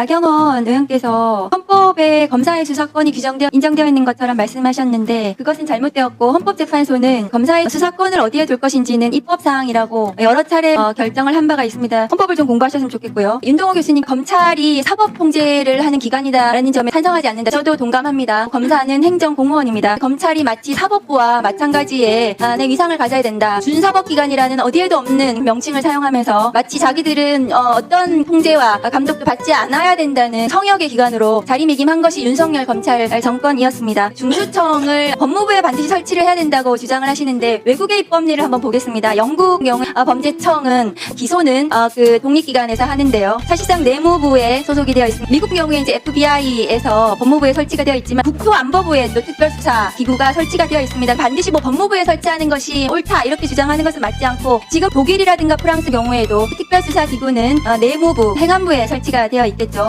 나경원 의원께서 헌법에 검사의 수사권이 규정되어 인정되어 있는 것처럼 말씀하셨는데 그것은 잘못되었고 헌법재판소는 검사의 수사권을 어디에 둘 것인지는 입법사항이라고 여러 차례 어, 결정을 한 바가 있습니다. 헌법을 좀 공부하셨으면 좋겠고요. 윤동호 교수님 검찰이 사법 통제를 하는 기관이다라는 점에 찬성하지 않는다. 저도 동감합니다. 검사는 행정 공무원입니다. 검찰이 마치 사법부와 마찬가지의 아, 내 위상을 가져야 된다. 준사법기관이라는 어디에도 없는 명칭을 사용하면서 마치 자기들은 어, 떤 통제와 감독도 받지 않아야 된다는 성역의 기관으로 자리매김한 것이 윤석열 검찰 정권이었습니다. 중수청을 법무부에 반드시 설치를 해야 된다고 주장을 하시는데 외국의 입법리를 한번 보겠습니다. 영국 경우 아, 범죄청은 기소는 어, 그 독립기관에서 하는데요. 사실상 내무부에 소속이 되어 있습니다. 미국 경우에 이제 FBI에서 법무부에 설치가 되어 있지만 국토안보부에도 특별수사 기구가 설치가 되어 있습니다. 반드시 뭐 법무부에 설치하는 것이 옳다 이렇게 주장하는 것은 맞지 않고 지금 독일이라든가 프랑스 경우에도 특별수사 기구는 어, 내무부 행안부에 설치가 되어 있겠죠.